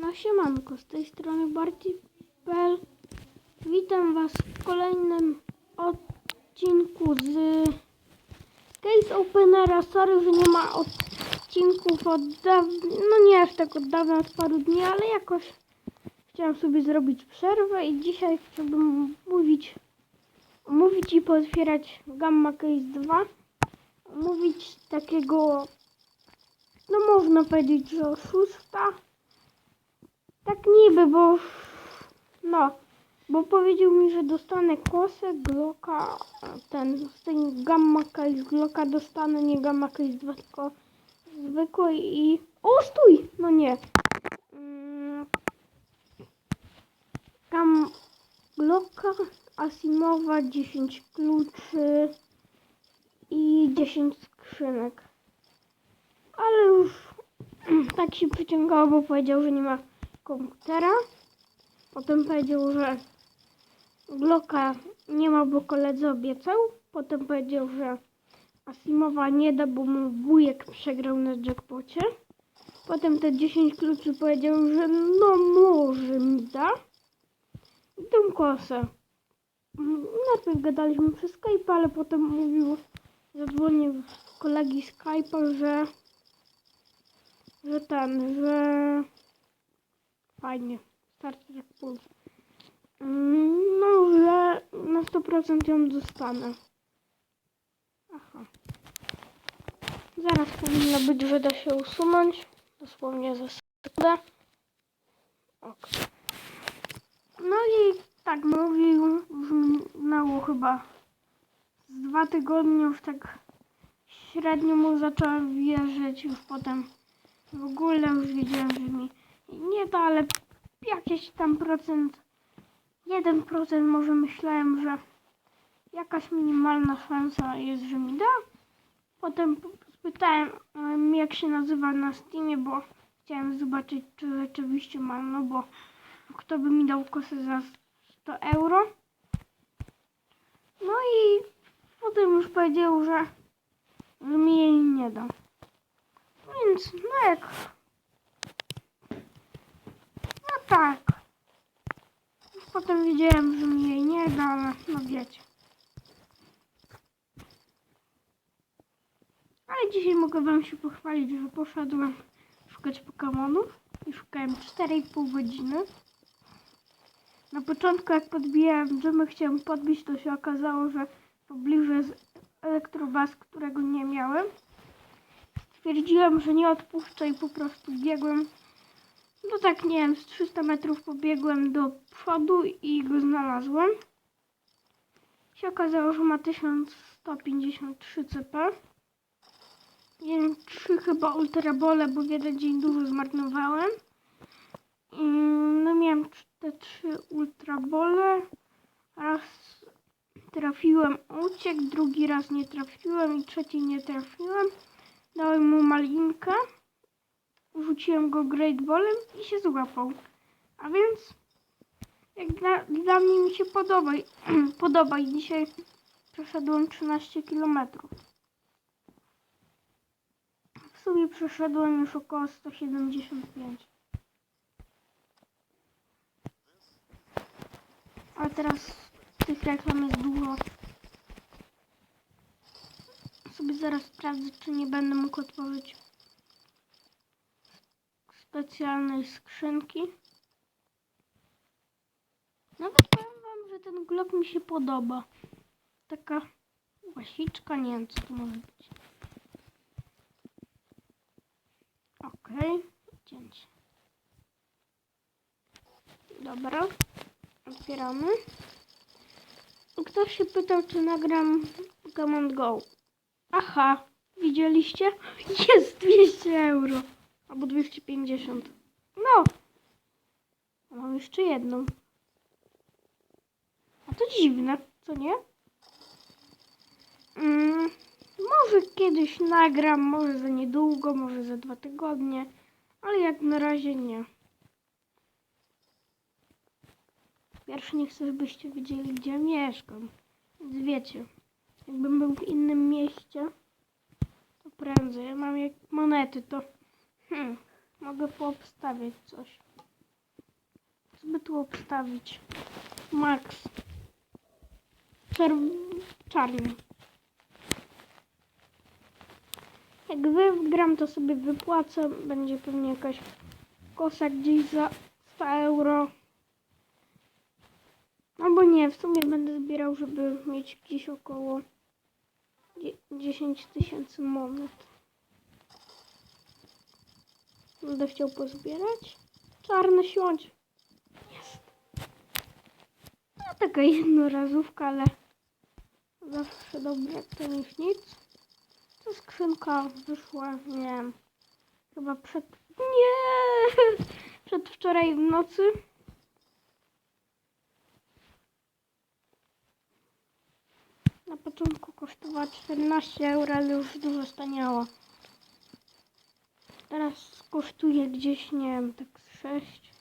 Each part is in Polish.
No siemanko, z tej strony Barty.pl Witam Was w kolejnym odcinku z Case Openera. Sorry, że nie ma odcinków od dawna, no nie aż tak od dawna, od paru dni, ale jakoś chciałam sobie zrobić przerwę i dzisiaj chciałbym mówić, mówić i pootwierać Gamma Case 2. Mówić takiego, no można powiedzieć, że oszusta. Tak niby, bo no, bo powiedział mi, że dostanę kosę, Glocka, ten, z tej Gamma Case Glocka dostanę, nie Gamma Case 2, tylko zwykły i... O, stój! No nie. Mm, Gam... Glocka, Asimowa, 10 kluczy i 10 skrzynek. Ale już tak się przyciągało, bo powiedział, że nie ma komputera. Potem powiedział, że Glocka nie ma, bo koledzy obiecał. Potem powiedział, że Asimowa nie da, bo mu wujek przegrał na jackpocie. Potem te 10 kluczy powiedział, że no może mi da. I tą kosę. Najpierw gadaliśmy przez Skype, ale potem mówił, zadzwonił kolegi Skype'a, że że ten, że fajnie, starczy jak puls. Mm, No, że na 100% ją dostanę. Aha. Zaraz powinno być, że da się usunąć. Dosłownie za sekundę. Ok. No i tak mówił, już minęło chyba z dwa tygodnie, już tak średnio mu zacząłem wierzyć, już potem w ogóle już wiedziałem, że mi nie da, ale jakieś tam procent, 1% może myślałem, że jakaś minimalna szansa jest, że mi da. Potem spytałem, em, jak się nazywa na Steamie, bo chciałem zobaczyć, czy rzeczywiście mam, no bo kto by mi dał kosę za 100 euro. No i potem już powiedział, że mi jej nie da. Więc no jak. Tak. Potem wiedziałem, że mi jej nie da, ale no wiecie. Ale dzisiaj mogę wam się pochwalić, że poszedłem szukać Pokemonów i szukałem 4,5 godziny. Na początku jak podbijałem dżemy, chciałem podbić, to się okazało, że pobliżu jest elektrobas, którego nie miałem. Stwierdziłem, że nie odpuszczę i po prostu biegłem. No tak, nie wiem, z 300 metrów pobiegłem do przodu i go znalazłem. Się okazało, że ma 1153 CP. Miałem 3 chyba ultrabole, bo w jeden dzień dużo zmarnowałem. No miałem te 3 ultrabole. Raz trafiłem uciek, drugi raz nie trafiłem i trzeci nie trafiłem. Dałem mu malinkę, rzuciłem go great ballem i się złapał. A więc jak dla, dla mnie mi się podoba, podoba i dzisiaj przeszedłem 13 km. W sumie przeszedłem już około 175. A teraz tych reklam jest dużo. Sobie zaraz sprawdzę, czy nie będę mógł otworzyć specjalnej skrzynki. Nawet powiem wam, że ten glock mi się podoba. Taka łasiczka, nie wiem co to może być. Okej, cięcie. Dobra, otwieramy. Ktoś się pytał, czy nagram Command Go. Aha, widzieliście? Jest 200 euro. Albo 250. No. Mam jeszcze jedną. A to dziwne, co nie? Mm, może kiedyś nagram, może za niedługo, może za dwa tygodnie, ale jak na razie nie. Pierwszy nie chcę, żebyście wiedzieli, gdzie mieszkam. Więc wiecie, jakbym był w innym mieście, to prędzej. Ja mam jak monety, to hmm, mogę poobstawiać coś. Co by tu obstawić? Max. Czerw... Czarny. Jak wygram, to sobie wypłacę. Będzie pewnie jakaś kosa gdzieś za 100 euro. Albo nie, w sumie będę zbierał, żeby mieć gdzieś około dzie- 10 tysięcy monet. Będę chciał pozbierać. Czarny siądź. Jest. No taka jednorazówka, ale zawsze dobre to niż nic. To skrzynka wyszła, nie wiem, chyba przed... Nie! Przedwczoraj w nocy. Na początku kosztowała 14 euro, ale już dużo staniała. Teraz kosztuje gdzieś, nie wiem, tak z 6.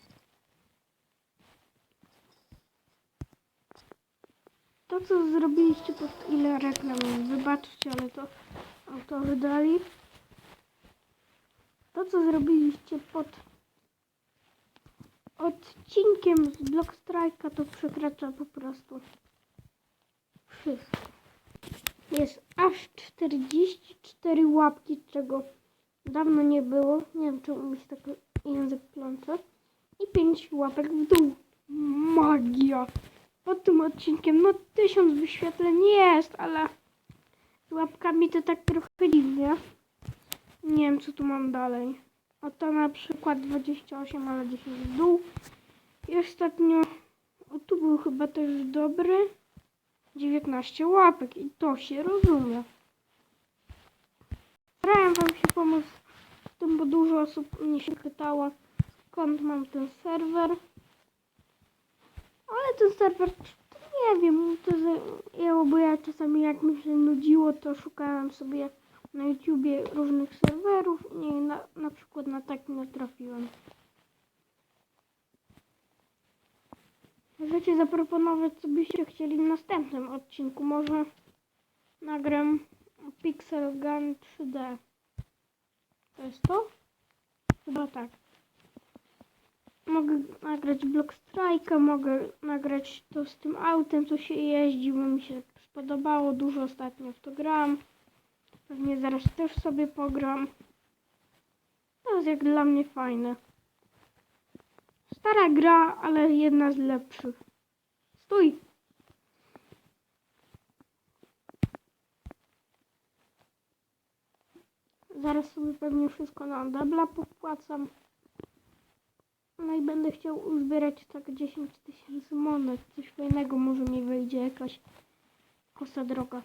To co zrobiliście pod ile reklam, wybaczcie, ale to autorzy dali. To co zrobiliście pod odcinkiem z Block Strike'a to przekracza po prostu wszystko. Jest aż 44 łapki, czego dawno nie było. Nie wiem, czemu mi się tak język plącze. I 5 łapek w dół. Magia! Pod tym odcinkiem, no 1000 wyświetleń jest, ale z łapkami to tak trochę dziwnie. Nie wiem, co tu mam dalej. O to na przykład 28, ale 10 w dół. I ostatnio, o tu był chyba też dobry. 19 łapek i to się rozumie. Starałem wam się pomóc tym, bo dużo osób mnie się pytało, skąd mam ten serwer. Ale ten serwer, nie wiem, to zajęło, bo ja czasami jak mi się nudziło, to szukałem sobie na YouTubie różnych serwerów i na, na przykład na taki natrafiłem. Możecie zaproponować, co byście chcieli w następnym odcinku. Może nagram Pixel Gun 3D. To jest to? Chyba tak. Mogę nagrać Block Strike'a, mogę nagrać to z tym autem, co się jeździ, bo mi się spodobało. Dużo ostatnio w to gram. Pewnie zaraz też sobie pogram. To jest jak dla mnie fajne. Stara gra, ale jedna z lepszych. Stój! Zaraz sobie pewnie wszystko na debla popłacam. No i będę chciał uzbierać tak 10 tysięcy monet. Coś fajnego może mi wyjdzie, jakaś kosa droga.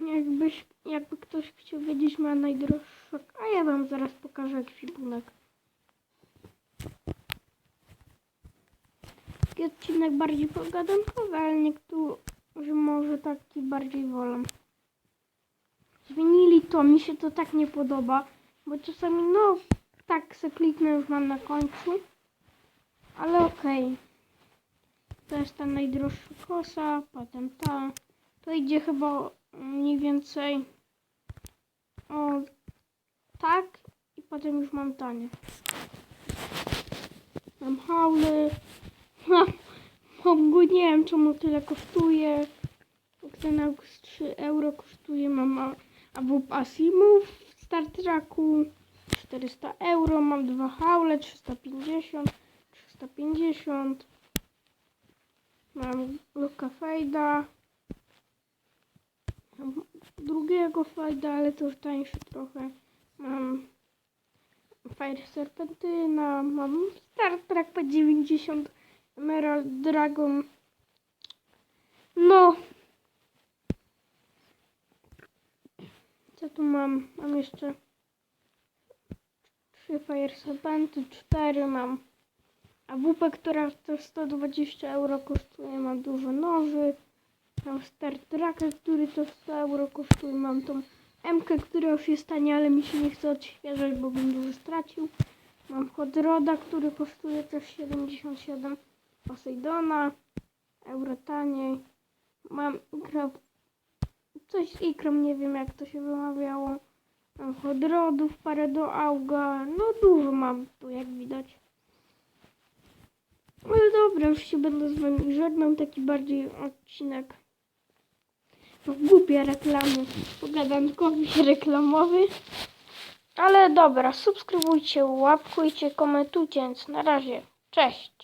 Jakbyś, jakby ktoś chciał wiedzieć, ma najdroższa, a ja wam zaraz pokażę ekwipunek. Taki odcinek bardziej pogadankowy, ale niektórzy może taki bardziej wolą. Zmienili to, mi się to tak nie podoba, bo czasami no tak se kliknę już mam na końcu, ale okej. To jest ta najdroższa kosa, potem ta. To idzie chyba mniej więcej o tak i potem już mam tanie. Mam hauly. Mam, go, nie wiem czemu tyle kosztuje. Ten z 3 euro kosztuje. Mam a- AWP Asimów w Star Treku 400 euro. Mam dwa haule 350, 350. Mam Luka Fejda. Mam drugiego Fejda, ale to już tańszy trochę. Mam Fire Serpentyna. Mam Star Trek P90 Emerald Dragon. No. Co tu mam? Mam jeszcze trzy Fire Serpenty, cztery mam. A WP, która też 120 euro kosztuje, mam dużo noży. Mam Star Treka, który to 100 euro kosztuje. Mam tą MK, która już jest tania, ale mi się nie chce odświeżać, bo bym dużo stracił. Mam Hot Roda, który kosztuje też 77 Poseidona, euro taniej. Mam ikra, coś z ikrą, nie wiem jak to się wymawiało. Mam Hot Rodów, parę do Auga, no dużo mam tu jak widać. Ale dobra, już się będę z wami żegnał, taki bardziej odcinek. No, głupie reklamy, pogadankowy reklamowy. Ale dobra, subskrybujcie, łapkujcie, komentujcie, więc na razie, cześć.